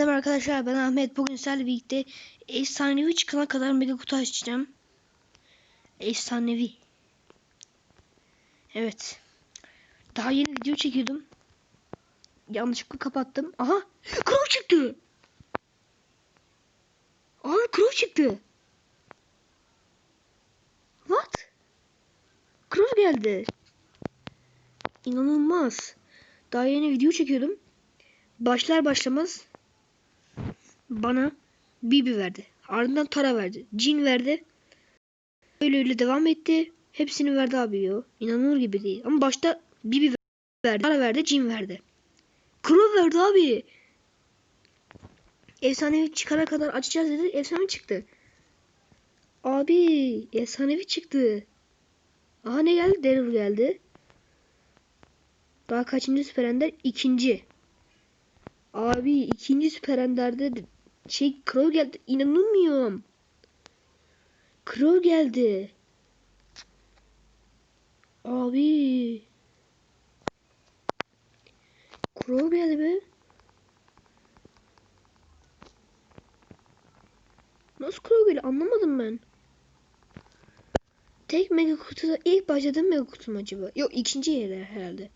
Merhaba arkadaşlar ben Ahmet bugün sizlerle birlikte efsanevi çıkana kadar mega kutu açacağım. Efsanevi. Evet. Daha yeni video çekiyordum. Yanlışlıkla kapattım. Aha! Crow çıktı! Abi Crow çıktı. What? Crow geldi. İnanılmaz. Daha yeni video çekiyordum. Başlar başlamaz bana Bibi verdi. Ardından Tara verdi. Jin verdi. Öyle öyle devam etti. Hepsini verdi abi yo. İnanılır gibi değil. Ama başta Bibi verdi. Tara verdi. Jin verdi. Crow verdi abi. Efsanevi çıkana kadar açacağız dedi. Efsane çıktı. Abi efsanevi çıktı. Aha ne geldi? Daryl geldi. Daha kaçıncı süper ender? İkinci. Abi ikinci süper şey Crow geldi. İnanılmıyorum. Crow geldi. Abi. Crow geldi be. Nasıl Crow geldi anlamadım ben. Tek mega kutuda ilk başladığım mega kutum acaba? Yok ikinci yerde herhalde.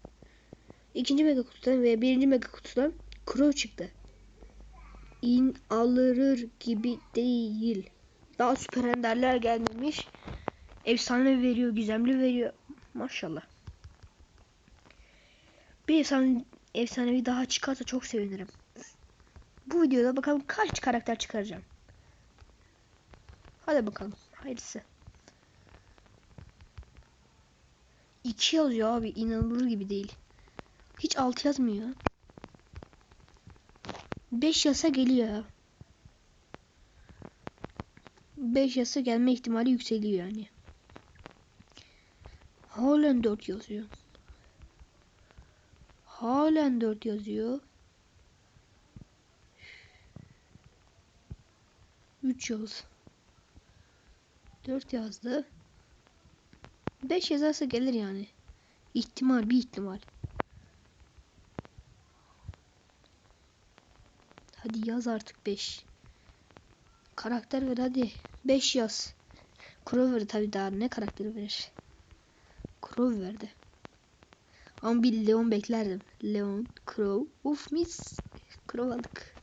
İkinci mega kutudan veya birinci mega kutudan Crow çıktı. İn alırır gibi değil. Daha süper enderler gelmemiş. Efsane veriyor, gizemli veriyor. Maşallah. Bir efsane, efsanevi daha çıkarsa çok sevinirim. Bu videoda bakalım kaç karakter çıkaracağım. Hadi bakalım. Hayırlısı. İki yazıyor abi. inanılır gibi değil. Hiç alt yazmıyor. 5 yasa geliyor. 5 yasa gelme ihtimali yükseliyor yani. Halen 4 yazıyor. Halen 4 yazıyor. 3 yaz. 4 yazdı. 5 yazarsa gelir yani. İhtimal bir ihtimal. Hadi yaz artık 5. Karakter ver hadi. 5 yaz. Crow tabi daha ne karakteri verir. Crow verdi. Ama bir Leon beklerdim. Leon, Crow. Uf mis. Crow aldık.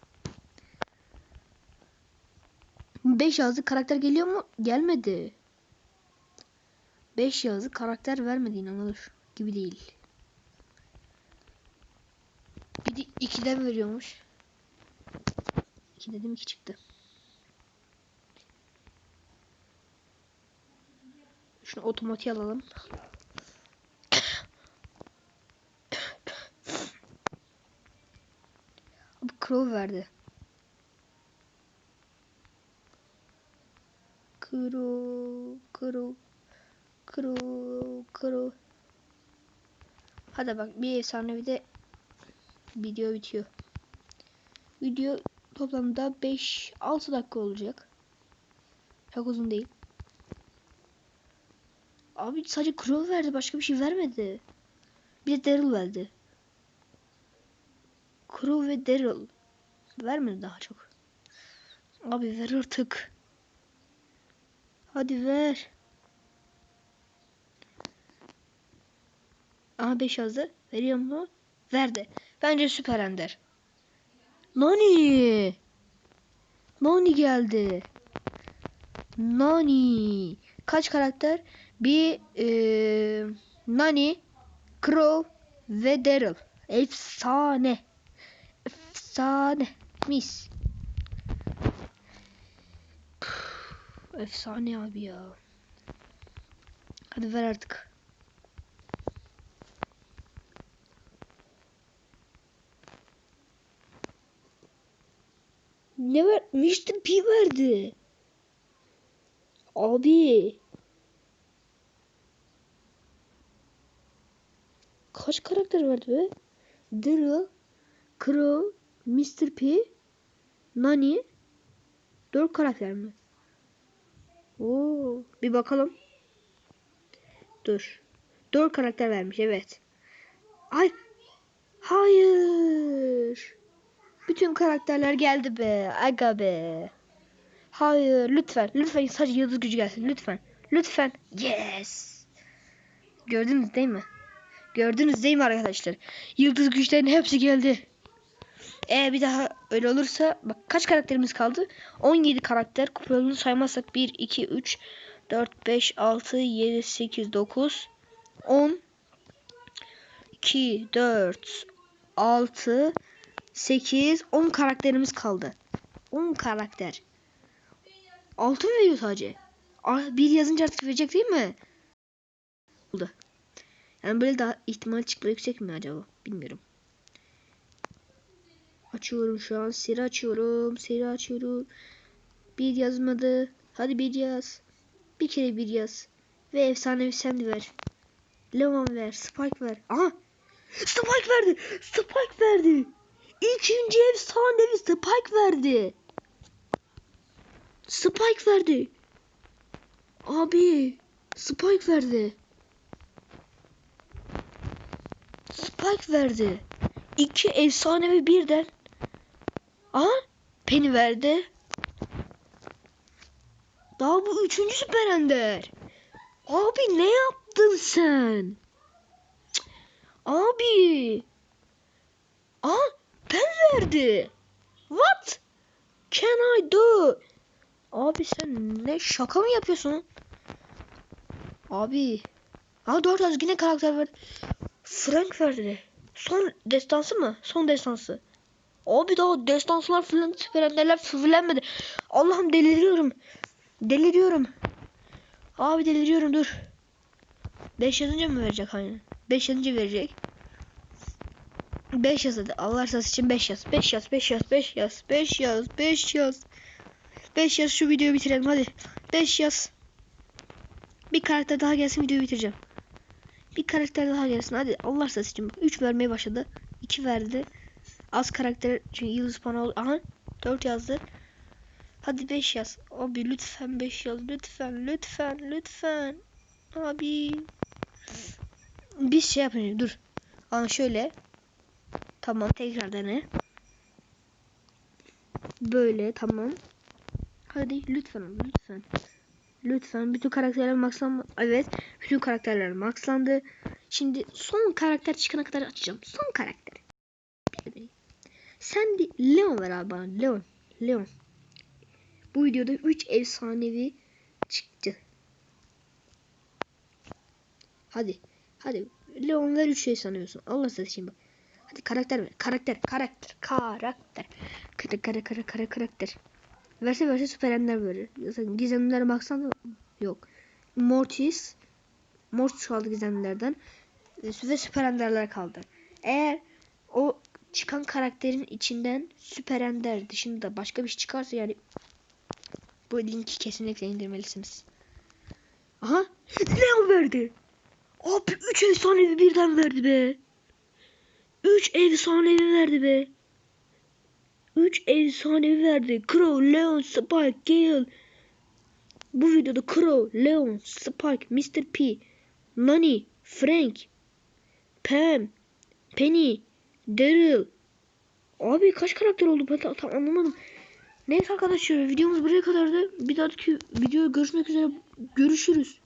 5 yazdı karakter geliyor mu? Gelmedi. 5 yazdı karakter vermedi inanılır gibi değil. Bir de 2'den veriyormuş. 2 dedim 2 çıktı. Şunu otomatiğe alalım. Abi Crow verdi. Crow, Crow, Crow, Crow. Hadi bak bir efsane bir de video bitiyor. Video toplamda 5-6 dakika olacak. Çok uzun değil. Abi sadece Crow verdi. Başka bir şey vermedi. Bir de Daryl verdi. Crow ve Daryl. Vermedi daha çok. Abi ver artık. Hadi ver. Aha 5 yazdı. Veriyor mu? Verdi. Bence süper ender. Nani. Nani geldi. Nani. Kaç karakter? Bir e, Nani, Crow ve Daryl. Efsane. Efsane. Mis. Efsane abi ya. Hadi ver artık. Ne ver? Mr. P verdi. Abi. Kaç karakter verdi be? Daryl, Crow, Mr. P, Nani. Dört karakter mi? Oo, bir bakalım. Dur. Dört karakter vermiş evet. Ay. Hayır. Bütün karakterler geldi be. Aga be. Hayır lütfen. Lütfen sadece yıldız gücü gelsin. Lütfen. Lütfen. Yes. Gördünüz değil mi? Gördünüz değil mi arkadaşlar? Yıldız güçlerin hepsi geldi. Eğer bir daha öyle olursa bak kaç karakterimiz kaldı? 17 karakter. Kupalarını saymazsak 1, 2, 3, 4, 5, 6, 7, 8, 9, 10, 2, 4, 6, 8, 10 karakterimiz kaldı. 10 karakter. 6 mı veriyor sadece? Bir yazınca artık verecek değil mi? Oldu. Yani böyle daha ihtimal çıkma yüksek mi acaba? Bilmiyorum. Açıyorum şu an. Seri açıyorum. Seri açıyorum. Bir yazmadı. Hadi bir yaz. Bir kere bir yaz. Ve efsanevi Sandy ver. Leon ver. Spike ver. Aha. Spike verdi. Spike verdi. İkinci efsanevi Spike verdi. Spike verdi. Abi. Spike verdi. Spike verdi. İki efsanevi birden. Aha. Penny verdi. Daha bu üçüncü süper ender. Abi ne yaptın sen? Cık. Abi. Aa pen verdi. What can I do? Abi sen ne şaka mı yapıyorsun? Abi. Aa doğru az yine karakter verdi. Frank verdi. Son destansı mı? Son destansı. Abi daha destanslar falan süperenlerler sıfırlanmadı. Allah'ım deliriyorum. Deliriyorum. Abi deliriyorum dur. 5 yazınca mı verecek aynen? 5 yazınca verecek. 5 yaz hadi. Allah rızası için 5 yaz. 5 yaz, 5 yaz, 5 yaz, 5 yaz, 5 yaz. 5 yaz şu videoyu bitirelim hadi. 5 yaz. Bir karakter daha gelsin videoyu bitireceğim. Bir karakter daha gelsin hadi. Allah rızası için. 3 vermeye başladı. 2 verdi. Az karakter çünkü yıldız puanı oldu. Aha 4 yazdı. Hadi 5 yaz. Abi lütfen 5 yaz. Lütfen lütfen lütfen. Abi. Bir şey yapayım dur. Ama şöyle. Tamam tekrar dene. Böyle tamam. Hadi lütfen lütfen. Lütfen bütün karakterler maxlandı. Evet. Bütün karakterler maxlandı. Şimdi son karakter çıkana kadar açacağım. Son karakter. Sen de Leon ver abi bana. Leon. Leon. Bu videoda 3 efsanevi çıktı. Hadi. Hadi. Leon ver 3 şey sanıyorsun. Allah seçeyim bak. Hadi karakter ver. Karakter. Karakter. Karakter. Kara kara kara kara karakter. Verse verse süper ender verir. Gizemlilere baksan yok. Mortis. Mortis kaldı gizemlilerden. Ve süper enderler kaldı. Eğer o çıkan karakterin içinden süper ender dışında başka bir şey çıkarsa yani bu linki kesinlikle indirmelisiniz. Aha. Leon verdi. Abi 3 efsanevi birden verdi be. 3 efsanevi verdi be. 3 efsanevi verdi. Crow, Leon, Spike, Gale. Bu videoda Crow, Leon, Spike, Mr. P, Nani, Frank, Pam, Penny, Daryl. Abi kaç karakter oldu ben tam anlamadım. Neyse arkadaşlar videomuz buraya kadardı. Bir dahaki videoya görüşmek üzere. Görüşürüz.